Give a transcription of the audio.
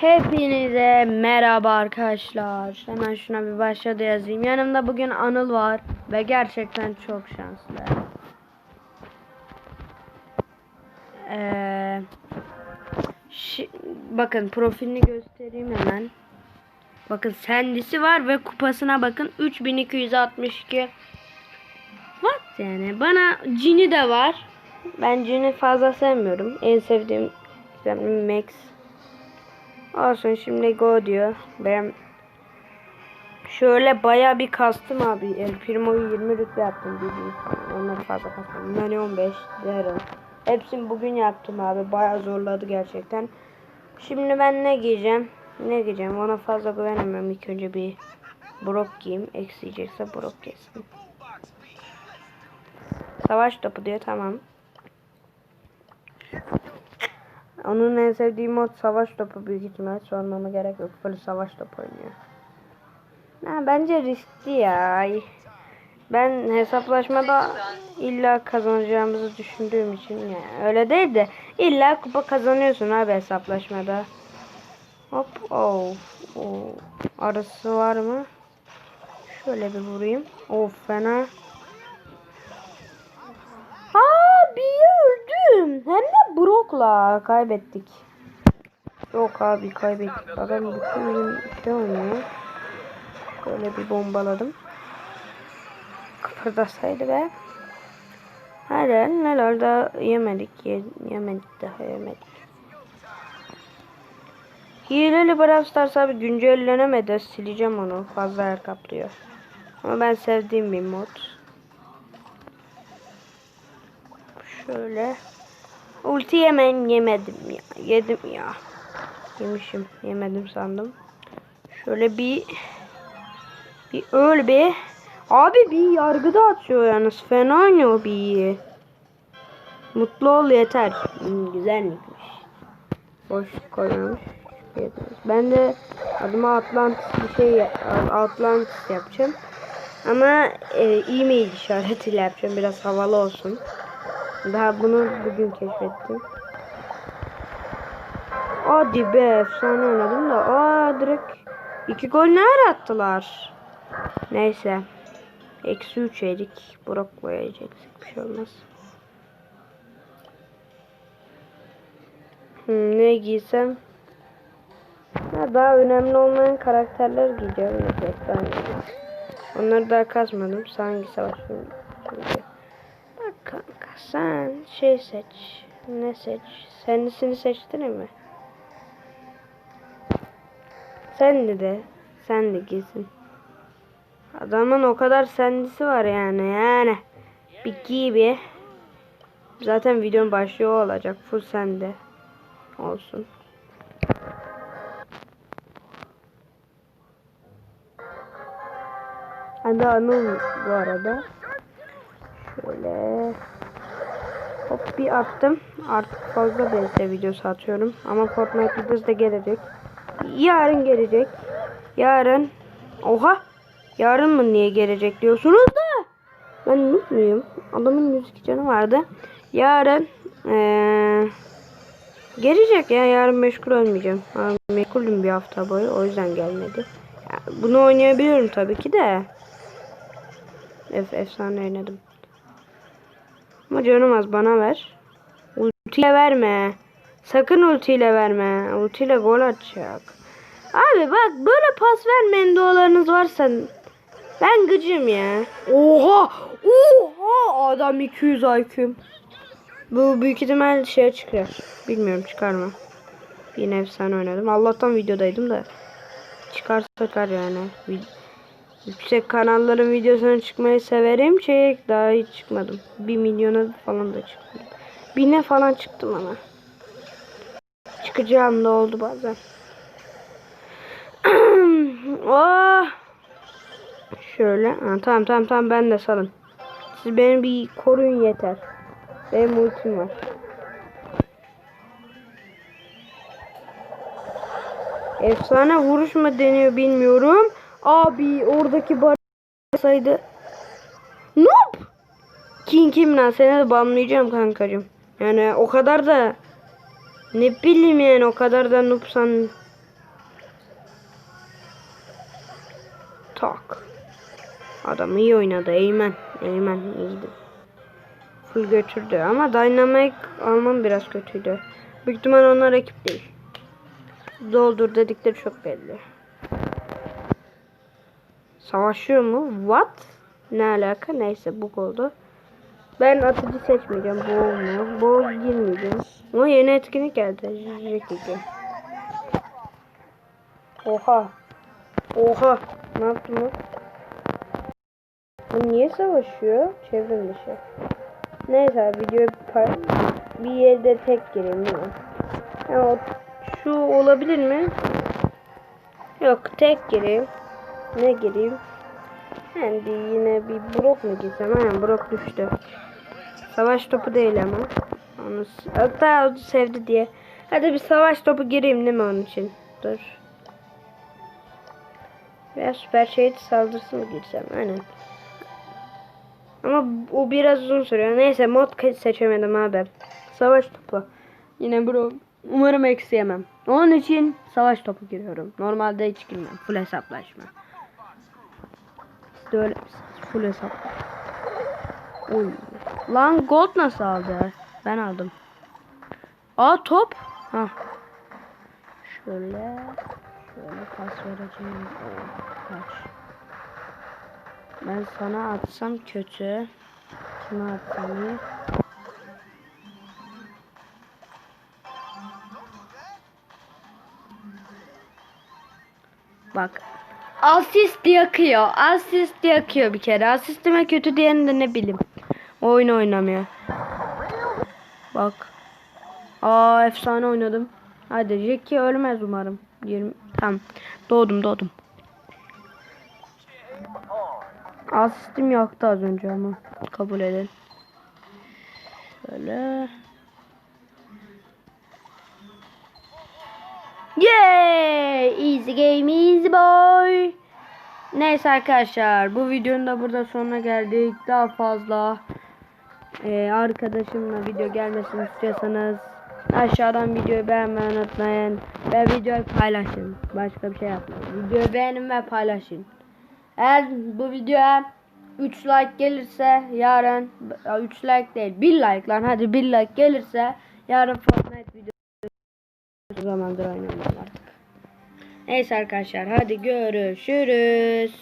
Hepinize merhaba arkadaşlar. Hemen şuna bir başladı yazayım. Yanımda bugün Anıl var ve gerçekten çok şanslı. Ee, bakın profilini göstereyim hemen. Bakın sendisi var ve kupasına bakın 3262. What yani bana Cini de var. Ben Cini fazla sevmiyorum. En sevdiğim Max. Olsun şimdi go diyor. Ben şöyle baya bir kastım abi. El Primo'yu 20 rütbe yaptım. Onları fazla kastım. Nani 15 Daryl. Hepsini bugün yaptım abi. Baya zorladı gerçekten. Şimdi ben ne giyeceğim? Ne giyeceğim? Ona fazla güvenemiyorum. İlk önce bir Brock giyeyim. Eksiyecekse Brock giysin. Savaş topu diyor. Tamam. Onun en sevdiği mod savaş topu büyük ihtimal sormama gerek yok. Full savaş topu oynuyor. Ha, bence riskli ya. Ben hesaplaşmada illa kazanacağımızı düşündüğüm için yani öyle değil de illa kupa kazanıyorsun abi hesaplaşmada. Hop oh, oh. Arası var mı? Şöyle bir vurayım. Of fena. Öldüm. Hem de Brock'la kaybettik. Yok abi kaybettik. Adam bütün gün şey oynuyor. Böyle bir bombaladım. Kıpırdasaydı be. Hadi neler daha yemedik. Ye, yemedik daha yemedik. Hileli Brawl Stars abi güncellenemedi. Sileceğim onu. Fazla yer kaplıyor. Ama ben sevdiğim bir mod. Şöyle. Ulti yemen yemedim ya. Yedim ya. Yemişim. Yemedim sandım. Şöyle bir bir öl be. Abi bir yargıda atıyor yalnız. Fena oynuyor bir. Mutlu ol yeter. Hmm, güzelmiş. Boş koymamış. Ben de adıma Atlantis bir şey Atlantis yapacağım. Ama e, e-mail işaretiyle yapacağım. Biraz havalı olsun. Daha bunu bugün keşfettim. Hadi be efsane oynadım da. Aa direkt iki gol ne attılar. Neyse. Eksi 3 yedik. Burak koyacak. Bir şey olmaz. Hmm, ne giysem? Ha, daha önemli olmayan karakterler giyeceğim. Ben Onları daha kasmadım. Hangi savaşım? Sen şey seç. Ne seç? Sendisini seçtin mi? Sen de de. Sen de giysin. Adamın o kadar sendisi var yani yani. Bir giy bir. Zaten videonun başlıyor olacak. Full sende. Olsun. Hadi anıl bu arada. Şöyle. Hop bir attım. Artık fazla BS videosu atıyorum. Ama Fortnite videosu da gelecek. Yarın gelecek. Yarın. Oha. Yarın mı niye gelecek diyorsunuz da. Ben mutluyum. Adamın 102 canı vardı. Yarın. Ee, gelecek ya. Yarın meşgul olmayacağım. Meşgulüm bir hafta boyu. O yüzden gelmedi. Bunu oynayabiliyorum tabii ki de. Ef efsane oynadım. Ama canım az bana ver. Ultiyle verme. Sakın ultiyle verme. Ultiyle gol atacak. Abi bak böyle pas vermeyen dualarınız varsa ben gıcım ya. Oha! Oha! Adam 200 IQ. Bu büyük ihtimal şeye çıkıyor. Bilmiyorum çıkar mı? Yine efsane oynadım. Allah'tan videodaydım da. Çıkarsa çıkar yani. Yüksek kanalların videosuna çıkmayı severim. Şey daha hiç çıkmadım. Bir milyona falan da çıktım. Bine falan çıktım ama. Çıkacağım da oldu bazen. oh. Şöyle. Ha, tamam tamam tamam ben de salın. Siz beni bir koruyun yeter. Benim ultim var. Efsane vuruş mu deniyor bilmiyorum. Abi oradaki bar saydı. King kim lan seni de banlayacağım kankacım. Yani o kadar da ne bileyim yani o kadar da noobsan. Tak. Adam iyi oynadı. Eymen. Eymen iyiydi. Full götürdü ama Dynamic Alman biraz kötüydü. Büyük ihtimal onlar ekip değil. Doldur dedikleri çok belli. Savaşıyor mu? What? Ne alaka? Neyse bu oldu. Ben atıcı seçmeyeceğim. Boğ mu? Boğ girmeyeceğim. Ama yeni etkinlik geldi. Oha. Oha. Ne yaptın bu? Bu niye savaşıyor? Çevrim dışı. Neyse videoyu par bir yerde tek gireyim değil mi? Ya, o- şu olabilir mi? Yok tek gireyim. Ne gireyim? Şimdi yine bir Brock mu girsem? Aynen Brock düştü. Savaş topu değil ama. Onu, hatta o sevdi diye. Hadi bir savaş topu gireyim değil mi onun için? Dur. Veya süper şehit saldırısı mı girsem? Aynen. Ama o biraz uzun sürüyor. Neyse mod seçemedim abi. Savaş topu. Yine bro. Umarım eksi. Onun için savaş topu giriyorum. Normalde hiç girmem. Full hesaplaşma. İşte öyle full hesap. Oy. Lan gold nasıl aldı? Ben aldım. Aa top. Ha. Şöyle. Şöyle pas vereceğim. Kaç. Ben sana atsam kötü. Kime atsam iyi? Bak. Asist yakıyor. Asist yakıyor bir kere. Asistime kötü diyen de ne bileyim. Oyun oynamıyor. Bak. Aa efsane oynadım. Hadi Jackie ölmez umarım. 20 tamam. Doğdum doğdum. Asistim yaktı az önce ama. Kabul edelim. Şöyle. Yay! Easy game easy boy. Neyse arkadaşlar bu videonun da burada sonuna geldik. Daha fazla e, arkadaşımla video gelmesini istiyorsanız aşağıdan videoyu beğenmeyi unutmayın. Ve videoyu paylaşın. Başka bir şey yapmayın. Videoyu beğenin ve paylaşın. Eğer bu videoya 3 like gelirse yarın 3 like değil 1 like lan hadi 1 like gelirse yarın zamandır oynamam artık. Neyse arkadaşlar hadi görüşürüz.